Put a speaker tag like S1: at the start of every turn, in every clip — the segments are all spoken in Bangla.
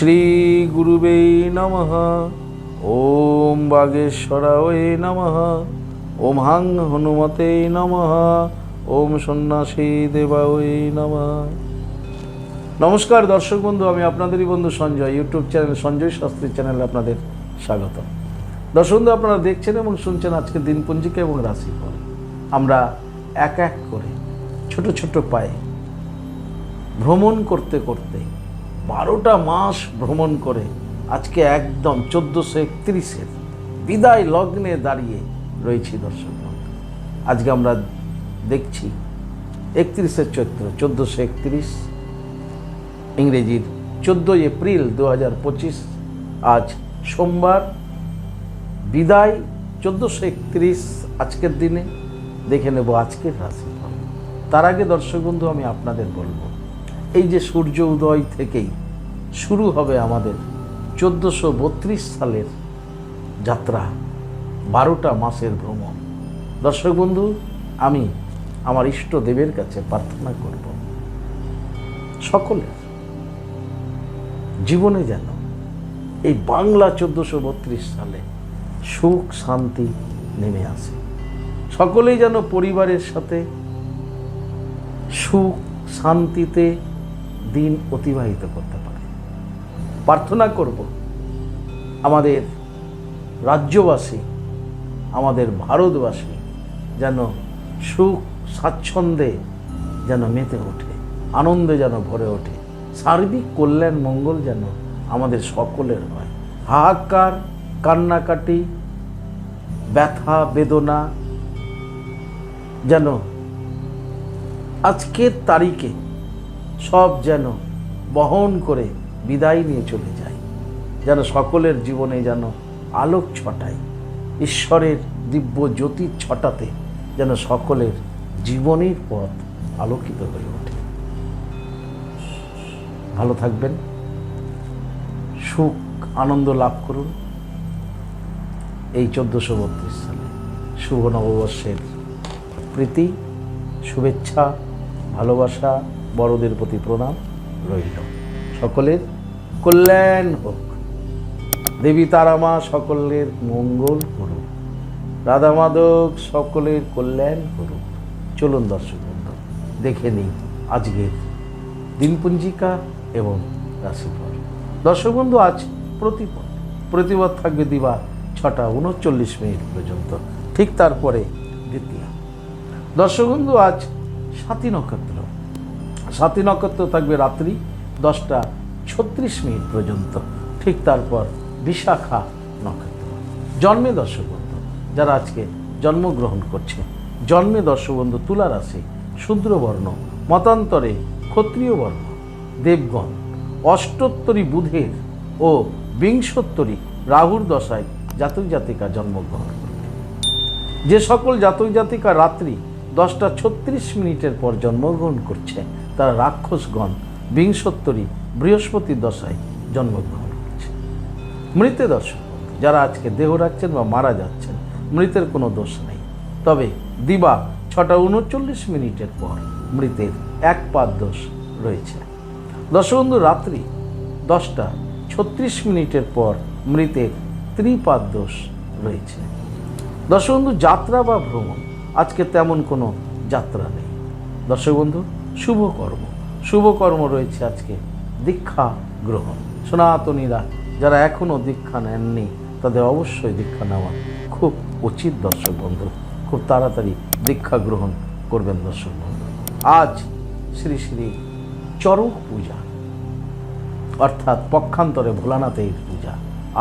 S1: শ্রীগুরুবে নমঃ। ওম বাগেশ্বরায় নমঃ। ওম হাং হনুমতে নমঃ। ওম সন্ন্যাসী দেবায় নমঃ। নমস্কার দর্শক বন্ধু, আমি আপনাদেরই বন্ধু সঞ্জয়। ইউটিউব চ্যানেল সঞ্জয় শাস্ত্রী চ্যানেলে আপনাদের স্বাগত দর্শক বন্ধু, আপনারা দেখছেন এবং শুনছেন আজকে দিনপঞ্জিকা এবং রাশিফল। আমরা এক এক করে ছোট ছোট পায়ে ভ্রমণ করতে করতে বারোটা মাস ভ্রমণ করে আজকে একদম চোদ্দোশো একত্রিশের বিদায় লগ্নে দাঁড়িয়ে রয়েছি দর্শক আজকে আমরা দেখছি একত্রিশের চৈত্র, চোদ্দোশো একত্রিশ, ইংরেজির চোদ্দোই এপ্রিল দু হাজার পঁচিশ, আজ সোমবার। বিদায় চোদ্দোশো একত্রিশ আজকের দিনে। দেখে নেব আজকের রাশিফল। তার আগে দর্শক বন্ধু, আমি আপনাদের বলব এই যে সূর্য উদয় থেকেই শুরু হবে আমাদের চোদ্দোশো বত্রিশ সালের যাত্রা, বারোটা মাসের ভ্রমণ। দর্শক বন্ধু, আমি আমার ইষ্ট দেবের কাছে প্রার্থনা করব, সকলের জীবনে যেন এই বাংলা চোদ্দোশো বত্রিশ সালে সুখ, শান্তি নেমে আসে। সকলেই যেন পরিবারের সাথে সুখ, শান্তিতে দিন অতিবাহিত করতে পারে। প্রার্থনা করব, আমাদের রাজ্যবাসী, আমাদের ভারতবাসী যেন সুখ স্বাচ্ছন্দ্যে যেন মেতে ওঠে, আনন্দে যেন ভরে ওঠে, সার্বিক কল্যাণ, মঙ্গল যেন আমাদের সকলের হয়। হাহাকার, কান্নাকাটি, ব্যথা, বেদনা যেন আজকের তারিখে সব যেন বহন করে বিদায় নিয়ে চলে যায়। যেন সকলের জীবনে যেন আলোক ছটায়, ঈশ্বরের দিব্য জ্যোতি ছটাতে যেন সকলের জীবনের পথ আলোকিত হয়ে ওঠে। ভালো থাকবেন। সুখ, আনন্দ লাভ করুন। এই চোদ্দোশো বত্রিশ সালে শুভ নববর্ষের প্রীতি, শুভেচ্ছা, ভালোবাসা বড়দের প্রতি প্রণাম রইল। সকলের কল্যাণ হোক। দেবী তারামা, সকলের মঙ্গল করুক। রাধা মাধব, সকলের কল্যাণ করুক। চলুন দর্শক বন্ধু, দেখে নিই আজকের দিনপঞ্জিকা এবং রাশিফল। দর্শক বন্ধু, আজ প্রতিপদ। প্রতিপদ থাকবে দিবা ছটা উনচল্লিশ মিনিট পর্যন্ত। ঠিক তারপরে দ্বিতীয়। দর্শক বন্ধু, আজ সাতী নক্ষত্র। সাতী নক্ষত্র থাকবে রাত্রি দশটা ছত্রিশ মিনিট পর্যন্ত। ঠিক তারপর বিশাখা নক্ষত্র। জন্মে দর্শক বন্ধু যারা আজকে জন্মগ্রহণ করছে, জন্মে দর্শক বন্ধু তুলা রাশি, শূদ্রবর্ণ, মতান্তরে ক্ষত্রিয় বর্ণ, দেবগণ, অষ্টোত্তরী বুধের ও বিংশোত্তরী রাহুর দশায় জাতক জাতিকা জন্মগ্রহণ করবে। যে সকল জাতক জাতিকা রাত্রি দশটা ছত্রিশ মিনিটের পর জন্মগ্রহণ করছে তারা রাক্ষসগণ বিংশোত্তরী বৃহস্পতির দশায় জন্মগ্রহণ করছে মৃতে দর্শক, যারা আজকে দেহ রাখছেন বা মারা যাচ্ছেন, মৃতের কোনো দোষ নেই। তবে দিবা ছটা উনচল্লিশ মিনিটের পর মৃতের এক পাদ দোষ রয়েছে। দশবন্ধু রাত্রি দশটা ছত্রিশ মিনিটের পর মৃতের ত্রিপাদ দোষ রয়েছে। দর্শক বন্ধু যাত্রা বা ভ্রমণ, আজকে তেমন কোনো যাত্রা নেই। দর্শক বন্ধু শুভ কর্ম শুভ কর্ম রয়েছে আজকে, দীক্ষা গ্রহণ। সনাতনীরা যারা এখনও দীক্ষা নেননি, তাদের অবশ্যই দীক্ষা নেওয়া খুব উচিত দর্শক বন্ধু। খুব তাড়াতাড়ি দীক্ষা গ্রহণ করবেন দর্শক বন্ধু। আজ শ্রী শ্রী চরক পূজা, অর্থাৎ পক্ষান্তরে ভোলানাথের পূজা,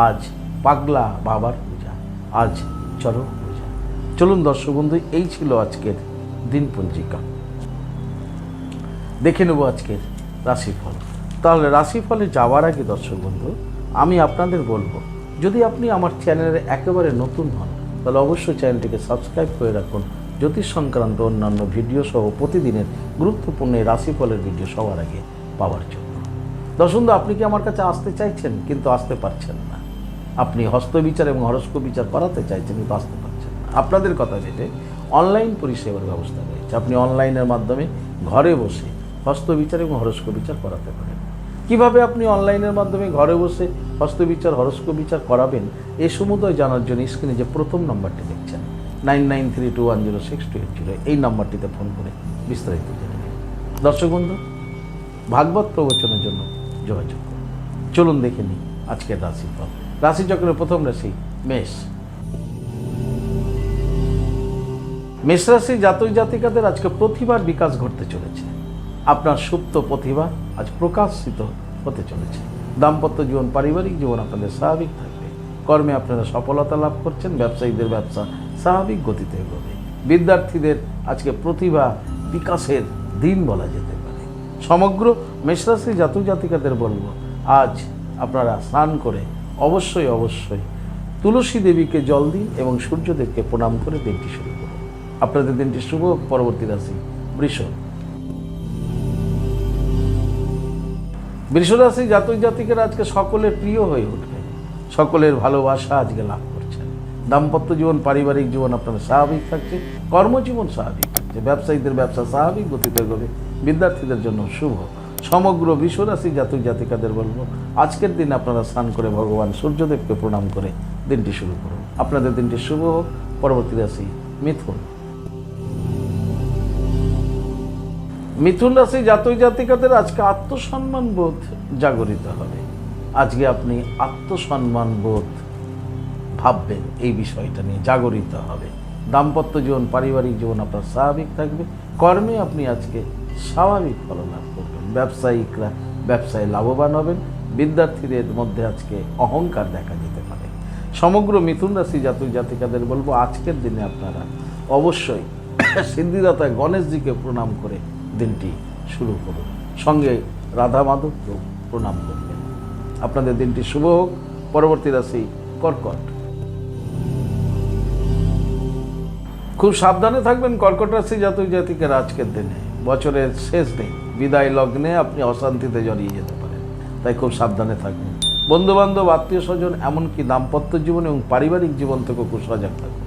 S1: আজ পাগলা বাবার পূজা, আজ চরক পূজা। চলুন দর্শক বন্ধু, এই ছিল আজকের দিন পঞ্জিকা দেখে নেব আজকের রাশিফল। তাহলে রাশিফলে যাওয়ার আগে দর্শক বন্ধু আমি আপনাদের বলব যদি আপনি আমার চ্যানেলে একেবারে নতুন হন তাহলে অবশ্যই চ্যানেলটিকে সাবস্ক্রাইব করে রাখুন। জ্যোতিষ সংক্রান্ত অন্যান্য ভিডিও সহ প্রতিদিনের গুরুত্বপূর্ণ এই রাশিফলের ভিডিও সবার আগে পাওয়ার জন্য। দর্শক বন্ধু, আপনি কি আমার কাছে আসতে চাইছেন? কিন্তু আসতে পারছেন না। আপনি হস্তবিচার এবং হরস্ক বিচার করাতে চাইছেন কিন্তু আসতে পারছেন না। আপনাদের কথা ভেবে অনলাইন পরিষেবার ব্যবস্থা রয়েছে। আপনি অনলাইনের মাধ্যমে ঘরে বসে হস্তবিচার এবং হরস্ক বিচার করাতে পারেন। কীভাবে আপনি অনলাইনের মাধ্যমে ঘরে বসে হস্তবিচার হরস্কোপ বিচার করাবেন, এ সমুদয় জানার জন্য স্ক্রিনে যে প্রথম নাম্বারটি দেখছেন, nine nine three two one zero six two eight zero, এই নাম্বারটিতে ফোন করে বিস্তারিত জেনে দর্শক বন্ধু, ভাগবত প্রবচনের জন্য যোগাযোগ করুন। চলুন দেখে নিই আজকের রাশিফল। রাশিচক্রের প্রথম রাশি মেষ। মেষ রাশি জাতক জাতিকাদের আজকে প্রতিভার বিকাশ ঘটতে চলেছে। আপনার সুপ্ত প্রতিভা আজ প্রকাশিত হতে চলেছে। দাম্পত্য জীবন, পারিবারিক জীবন আপনাদের স্বাভাবিক থাকবে। কর্মে আপনারা সফলতা লাভ করছেন, ব্যবসায়ীদের ব্যবসা স্বাভাবিক গতিতে এগোবে। বিদ্যার্থীদের আজকে প্রতিভা বিকাশের দিন বলা যেতে পারে। সমগ্র মেষরাশি জাতক জাতিকাদের বলব, আজ আপনারা স্নান করে অবশ্যই অবশ্যই তুলসী দেবীকে জল দিন এবং সূর্যদেবকে প্রণাম করে দিনটি শুরু করুন। আপনাদের দিনটি শুভ পরবর্তী রাশি বৃষ বৃষরাশি জাতক জাতিকের আজকে সকলের প্রিয় হয়ে উঠবে। সকলের ভালোবাসা আজকে লাভ করছেন দাম্পত্য জীবন, পারিবারিক জীবন আপনার স্বাভাবিক থাকছে। কর্মজীবন স্বাভাবিক থাকছে। ব্যবসায়ীদের ব্যবসা স্বাভাবিক গতিতে গবে বিদ্যার্থীদের জন্য শুভ। সমগ্র বিশ্বরাশি জাতক জাতিকাদের বলব, আজকের দিন আপনারা স্নান করে ভগবান সূর্যদেবকে প্রণাম করে দিনটি শুরু করুন। আপনাদের দিনটি শুভ হোক। পরবর্তী রাশি মিথুন। মিথুন রাশি জাতক জাতিকাদের আজকে আত্মসম্মান বোধ জাগরিত হবে। আজকে আপনি আত্মসম্মান বোধ ভাববেন, এই বিষয়টা নিয়ে জাগরিত হবে। দাম্পত্য জীবন, পারিবারিক জীবন আপনার স্বাভাবিক থাকবে। কর্মে আপনি আজকে স্বাভাবিক ফল লাভ করবেন। ব্যবসায়িকরা, ব্যবসায় লাভবান হবেন। বিদ্যার্থীদের মধ্যে আজকে অহংকার দেখা যেতে পারে। সমগ্র মিথুন রাশি জাতক জাতিকাদের বলব, আজকের দিনে আপনারা অবশ্যই সিদ্ধিদাতা গণেশজিকে প্রণাম করে দিনটি শুরু করুন। সঙ্গে রাধা মাধবকেও প্রণাম করবেন। আপনাদের দিনটি শুভ হোক। পরবর্তী রাশি কর্কট। খুব সাবধানে থাকবেন কর্কট রাশি জাতক জাতিকের আজকের দিনে। বছরের শেষ দিন, বিদায় লগ্নে আপনি অশান্তিতে জড়িয়ে যেতে পারেন। তাই খুব সাবধানে থাকবেন। বন্ধু বান্ধব আত্মীয় স্বজন এমনকি দাম্পত্য জীবন এবং পারিবারিক জীবন থেকেও খুব সজাগ থাকুন।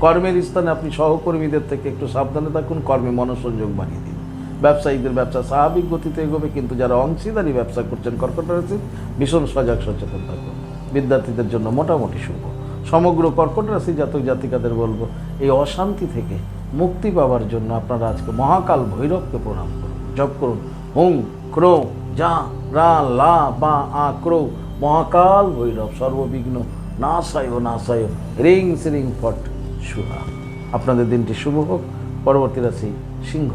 S1: কর্মের স্থানে আপনি সহকর্মীদের থেকে একটু সাবধানে থাকুন। কর্মে মনোসংযোগ বাড়িয়ে দিন। ব্যবসায়ীদের ব্যবসা স্বাভাবিক গতিতে এগোবে, কিন্তু যারা অংশীদারি ব্যবসা করছেন কর্কট রাশি ভীষণ সজাগ সচেতন থাকবে বিদ্যার্থীদের জন্য মোটামুটি শুভ। সমগ্র কর্কট রাশি জাতক জাতিকাদের বলব, এই অশান্তি থেকে মুক্তি পাওয়ার জন্য আপনারা আজকে মহাকাল ভৈরবকে প্রণাম করুন। জপ করুন, হুং, ক্রো, যা, রা, লা, বা, আ, ক্রো, মহাকাল ভৈরব, সর্ববিঘ্ন, নাশায় নাশায় রিং, সিরিং, ফট সুহা আপনাদের দিনটি শুভ হোক, পরবর্তী রাশি সিংহ।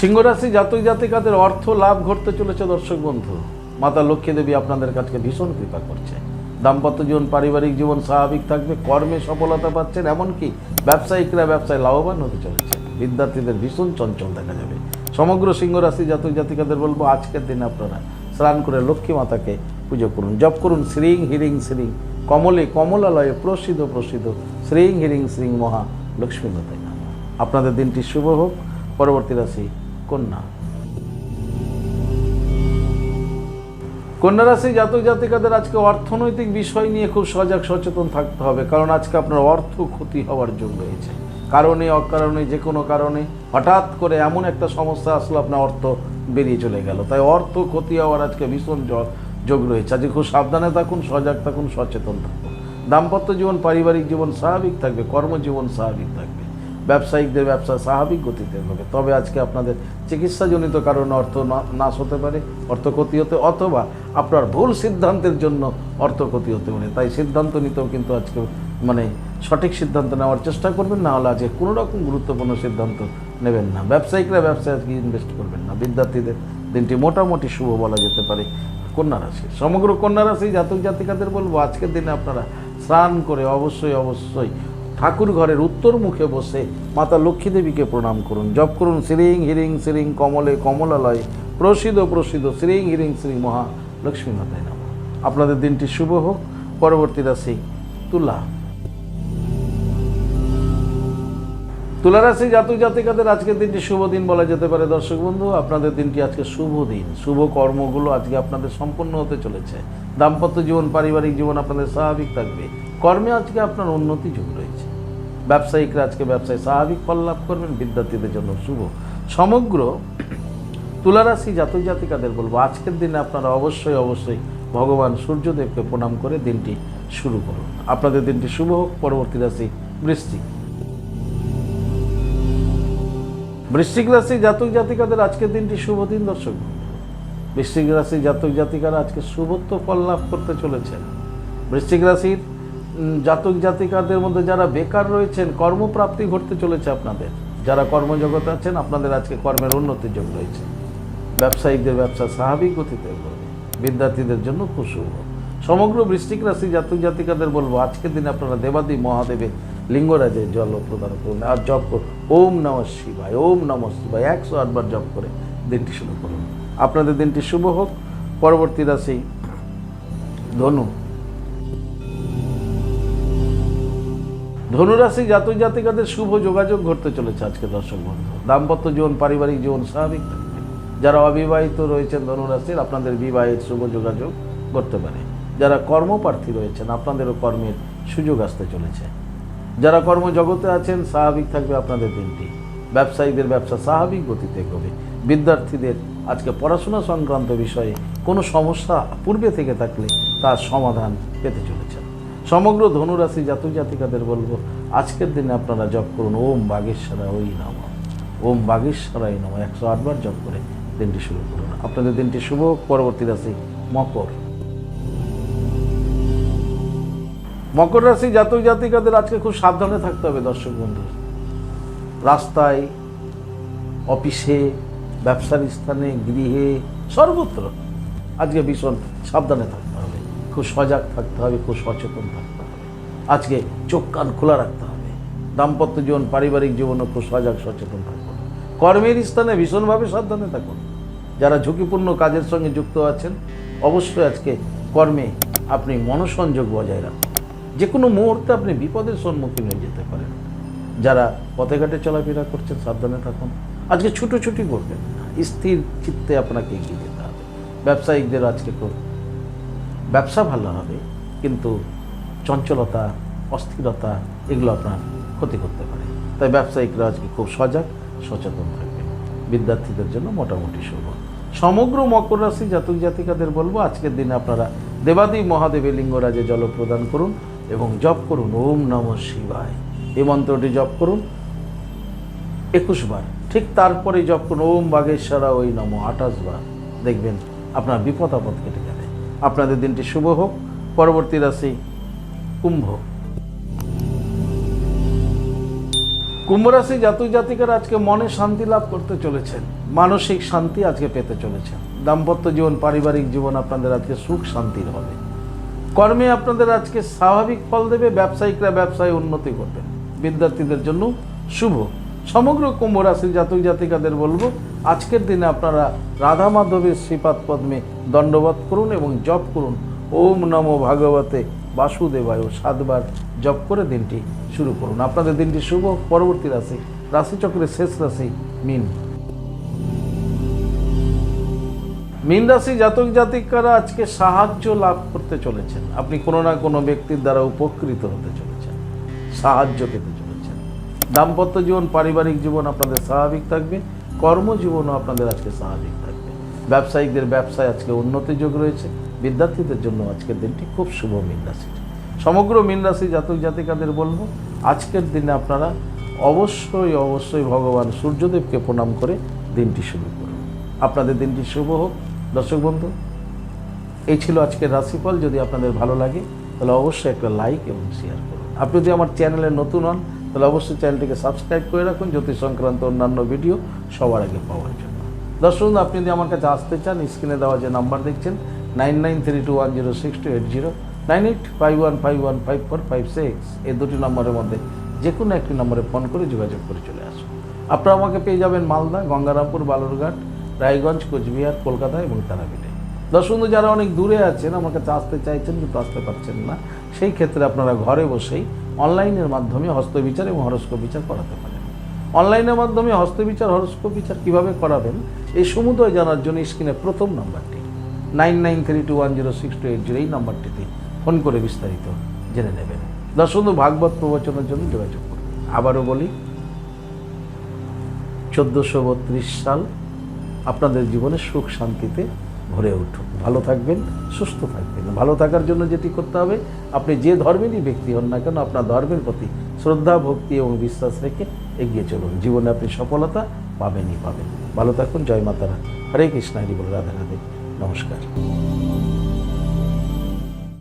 S1: সিংহ রাশি জাতক জাতিকাদের অর্থ লাভ ঘটতে চলেছে দর্শক বন্ধু। মাতা লক্ষ্মী দেবী আপনাদের কাছে ভীষণ কৃপা করছে। দাম্পত্য জীবন, পারিবারিক জীবন স্বাভাবিক থাকবে, কর্মে সফলতা পাচ্ছেন, এমনকি ব্যবসায়িকরা ব্যবসায় লাভবান হতে চলেছে। বিদ্যার্থীদের ভীষণ চঞ্চল দেখা যাবে। সমগ্র সিংহ রাশি জাতক জাতিকাদের বলব, আজকের দিনে আপনারা স্নান করে লক্ষ্মী মাতাকে পুজো করুন, জপ করুন, শ্রীং হিরিং শ্রীং, কমলে কমলালয়ে প্রসিদ্ধ প্রসিদ্ধ শ্রীং হিরিং শ্রীং মহা লক্ষ্মী মাতায় আপনাদের দিনটি শুভ হোক, পরবর্তী রাশি কন্যা। কন্যা রাশি জাতক জাতিকাদের আজকে অর্থনৈতিক বিষয় নিয়ে খুব সজাগ সচেতন থাকতে হবে, কারণ আজকে আপনার অর্থ ক্ষতি হওয়ার যোগ রয়েছে। কারণে, অকারণে, যে কোনো কারণে হঠাৎ করে এমন একটা সমস্যা আসলো, আপনার অর্থ বেরিয়ে চলে গেল। তাই অর্থ ক্ষতি হওয়ার আজকে ভীষণ যোগ রয়েছে। আজকে খুব সাবধানে থাকুন, সজাগ থাকুন, সচেতন থাকুন। দাম্পত্য জীবন, পারিবারিক জীবন স্বাভাবিক থাকবে, কর্মজীবন স্বাভাবিক থাকবে। ব্যবসায়িকদের ব্যবসা স্বাভাবিক গতিতে হবে। তবে আজকে আপনাদের চিকিৎসাজনিত কারণে অর্থ নাশ হতে পারে, অর্থ ক্ষতি হতে, অথবা আপনার ভুল সিদ্ধান্তের জন্য অর্থ ক্ষতি হতে পারে। তাই সিদ্ধান্ত নিতেও কিন্তু আজকে মানে সঠিক সিদ্ধান্ত নেওয়ার চেষ্টা করবেন, না হলে আজকে কোনো রকম গুরুত্বপূর্ণ সিদ্ধান্ত নেবেন না। ব্যবসায়িকরা ব্যবসায় আজকে ইনভেস্ট করবেন না। বিদ্যার্থীদের দিনটি মোটামুটি শুভ বলা যেতে পারে। কন্যা রাশি, সমগ্র কন্যা রাশি জাতক জাতিকাদের বলব, আজকের দিনে আপনারা স্নান করে অবশ্যই অবশ্যই ঠাকুর ঘরের উত্তর মুখে বসে মাতা লক্ষ্মী দেবীকে প্রণাম করুন। জপ করুন, শ্রীং হিরিং, শ্রীং কমলে কমলালয় প্রসিদ্ধ প্রসিদ্ধ শ্রীং হিরিং, শ্রী মহা মাতায় নাম। আপনাদের দিনটি শুভ হোক। পরবর্তী রাশি তুলা। তুলা রাশি জাতক জাতিকাদের আজকের দিনটি শুভ দিন বলা যেতে পারে। দর্শক বন্ধু, আপনাদের দিনটি আজকে শুভ দিন। শুভ কর্মগুলো আজকে আপনাদের সম্পন্ন হতে চলেছে। দাম্পত্য জীবন, পারিবারিক জীবন আপনাদের স্বাভাবিক থাকবে। কর্মে আজকে আপনার উন্নতি যোগ রয়েছে। ব্যবসায়িকরা আজকে ব্যবসায় স্বাভাবিক ফল লাভ করবেন, বিদ্যার্থীদের জন্য শুভ। সমগ্র তুলারাশি জাতক জাতিকাদের বলব, আজকের দিনে আপনারা অবশ্যই অবশ্যই ভগবান সূর্যদেবকে প্রণাম করে দিনটি শুরু করুন। আপনাদের দিনটি শুভ হোক, পরবর্তী রাশি বৃশ্চিক। বৃশ্চিক রাশি জাতক জাতিকাদের আজকের দিনটি শুভ দিন, দর্শক। বৃশ্চিক রাশি জাতক জাতিকারা আজকে শুভত্ব ফল লাভ করতে চলেছেন। বৃশ্চিক রাশির জাতক জাতিকাদের মধ্যে যারা বেকার রয়েছেন, কর্মপ্রাপ্তি ঘটতে চলেছে আপনাদের। যারা কর্মজগতে আছেন, আপনাদের আজকে কর্মের উন্নতির যোগ রয়েছে। ব্যবসায়িকদের ব্যবসা স্বাভাবিক গতিতে বিদ্যার্থীদের জন্য খুব শুভ। সমগ্র বৃশ্চিক রাশি জাতক জাতিকাদের বলব, আজকের দিন আপনারা দেবাদি মহাদেবের লিঙ্গরাজে জল প্রদান করুন আর জপ করুন। ওম নম শিবায়, ওম নম শিবায়, একশো আটবার জপ করে দিনটি শুরু করুন আপনাদের দিনটি শুভ হোক। পরবর্তী রাশি ধনু। ধনুরাশি জাতক জাতিকাদের শুভ যোগাযোগ ঘটতে চলেছে আজকে দর্শক বন্ধু। দাম্পত্য জীবন, পারিবারিক জীবন, স্বাভাবিক। যারা অবিবাহিত রয়েছেন ধনুরাশির আপনাদের বিবাহের শুভ যোগাযোগ করতে পারে। যারা কর্মপ্রার্থী রয়েছেন, আপনাদেরও কর্মের সুযোগ আসতে চলেছে। যারা কর্মজগতে আছেন, স্বাভাবিক থাকবে আপনাদের দিনটি। ব্যবসায়ীদের ব্যবসা স্বাভাবিক গতিতে এগোবে। বিদ্যার্থীদের আজকে পড়াশোনা সংক্রান্ত বিষয়ে কোনো সমস্যা পূর্বে থেকে থাকলে তার সমাধান পেতে চলেছেন। সমগ্র ধনুরাশি জাতক জাতিকাদের বলব, আজকের দিনে আপনারা জপ করুন, ওম বাগেশ্বরা ওই নাম। ওম বাগেশ্বরাই নাম। একশো আটবার জপ করে দিনটি শুরু করুন। আপনাদের দিনটি শুভ। পরবর্তী রাশি মকর। মকর রাশি জাতক জাতিকাদের আজকে খুব সাবধানে থাকতে হবে, দর্শক বন্ধু। রাস্তায়, অফিসে, ব্যবসার স্থানে, গৃহে, সর্বত্র আজকে ভীষণ সাবধানে থাকতে হবে। খুব সজাগ থাকতে হবে, খুব সচেতন থাকতে হবে। আজকে চোখ কান খোলা রাখতে হবে। দাম্পত্য জীবন, পারিবারিক জীবনও খুব সজাগ, সচেতন থাকুন কর্মের স্থানে ভীষণভাবে সাবধানে থাকুন। যারা ঝুঁকিপূর্ণ কাজের সঙ্গে যুক্ত আছেন, অবশ্যই আজকে কর্মে আপনি মনসংযোগ বজায় রাখুন। যে কোনো মুহূর্তে আপনি বিপদের সম্মুখীন হয়ে যেতে পারেন। যারা পথে ঘাটে চলাফেরা করছেন, সাবধানে থাকুন। আজকে ছুটোছুটি করবেন স্থির চিত্তে আপনাকে এগিয়ে যেতে হবে। ব্যবসায়িকদের আজকে খুব ব্যবসা ভালো হবে, কিন্তু চঞ্চলতা, অস্থিরতা, এগুলো আপনার ক্ষতি করতে পারে। তাই ব্যবসায়িকরা আজকে খুব সজাগ, সচেতন থাকবেন। বিদ্যার্থীদের জন্য মোটামুটি শুভ। সমগ্র মকর রাশি জাতক জাতিকাদের বলব, আজকের দিনে আপনারা দেবাদি মহাদেবের লিঙ্গরাজে জল প্রদান করুন। এবং জপ করুন, ওম নম শিবায়। এই মন্ত্রটি জপ করুন একুশ বার। ঠিক তারপরে জপ করুন, ওম বাগেশ্বরা, ওই নম আঠাশ বার। দেখবেন আপনার বিপদ আপদ কেটে যাবে। আপনাদের দিনটি শুভ হোক, পরবর্তী রাশি কুম্ভ। কুম্ভ রাশি জাতক জাতিকারা আজকে মনে শান্তি লাভ করতে চলেছেন। মানসিক শান্তি আজকে পেতে চলেছেন। দাম্পত্য জীবন, পারিবারিক জীবন আপনাদের আজকে সুখ শান্তির হবে। কর্মে আপনাদের আজকে স্বাভাবিক ফল দেবে, ব্যবসায়িকরা ব্যবসায় উন্নতি করবেন বিদ্যার্থীদের জন্য শুভ। সমগ্র কুম্ভ রাশির জাতক জাতিকাদের বলব, আজকের দিনে আপনারা রাধা মাধবের শ্রীপাদ পদ্মে দণ্ডবাদ করুন এবং জপ করুন। ওম নমো ভাগবতে বাসুদেবায় সাতবার জপ করে দিনটি শুরু করুন। আপনাদের দিনটি শুভ। পরবর্তী রাশি, রাশিচক্রের শেষ রাশি, মিন। মীন রাশি জাতক জাতিকারা আজকে সাহায্য লাভ করতে চলেছেন। আপনি কোনো না কোনো ব্যক্তির দ্বারা উপকৃত হতে চলেছেন। সাহায্য পেতে চলেছেন। দাম্পত্য জীবন, পারিবারিক জীবন আপনাদের স্বাভাবিক থাকবে। কর্মজীবনও আপনাদের আজকে স্বাভাবিক থাকবে। ব্যবসায়িকদের ব্যবসায় আজকে উন্নতি যোগ রয়েছে। বিদ্যার্থীদের জন্য আজকের দিনটি খুব শুভ মীন রাশির সমগ্র মীন রাশি জাতক জাতিকাদের বলব, আজকের দিনে আপনারা অবশ্যই অবশ্যই ভগবান সূর্যদেবকে প্রণাম করে দিনটি শুরু করুন। আপনাদের দিনটি শুভ হোক। দর্শক বন্ধু, এই ছিল আজকের রাশিফল। যদি আপনাদের ভালো লাগে, তাহলে অবশ্যই একটা লাইক এবং শেয়ার করুন। আপনি যদি আমার চ্যানেলে নতুন হন, তাহলে অবশ্যই চ্যানেলটিকে সাবস্ক্রাইব করে রাখুন। জ্যোতিষ সংক্রান্ত অন্যান্য ভিডিও সবার আগে পাওয়ার জন্য। দর্শক আপনি যদি আমার কাছে আসতে চান স্ক্রিনে দেওয়া যে নাম্বার দেখছেন nine nine three two one zero six two eight zero nine eight five one five one five four five six এই দুটি নম্বরের মধ্যে যে কোনো একটি নম্বরে ফোন করে যোগাযোগ করে চলে আসুন। আপনারা আমাকে পেয়ে যাবেন মালদা, গঙ্গারামপুর, বালুরঘাট রায়গঞ্জ, কোচবিহার, কলকাতা এবং তারাপীঠে। দর্শক যারা অনেক দূরে আছেন আমার কাছে আসতে চাইছেন, কিন্তু আসতে পারছেন না। সেই ক্ষেত্রে আপনারা ঘরে বসেই অনলাইনের মাধ্যমে হস্তবিচার এবং হরস্কোপ বিচার করাতে পারেন। অনলাইনের মাধ্যমে হস্তবিচার, হরস্কোপ বিচার কীভাবে করাবেন, এই সমুদয় জানার জন্য স্ক্রিনে প্রথম নাম্বারটি। Nine nine three two one zero six two eight zero এই নাম্বারটিতে ফোন করে বিস্তারিত জেনে নেবেন। দর্শক ভাগবত প্রবচনের জন্য যোগাযোগ করুন। আবারও বলি, চোদ্দোশো বত্রিশ সাল আপনাদের জীবনে সুখ শান্তিতে ভরে উঠুক। ভালো থাকবেন, সুস্থ থাকবেন। ভালো থাকার জন্য যেটি করতে হবে, আপনি যে ধর্মেরই ব্যক্তি হন না কেন, আপনার ধর্মের প্রতি শ্রদ্ধা, ভক্তি এবং বিশ্বাস রেখে এগিয়ে চলুন। জীবনে আপনি সফলতা পাবেনই পাবেন। ভালো থাকুন। জয় মাতারা। হরে কৃষ্ণ। হরি বল। রাধে রাধে। নমস্কার।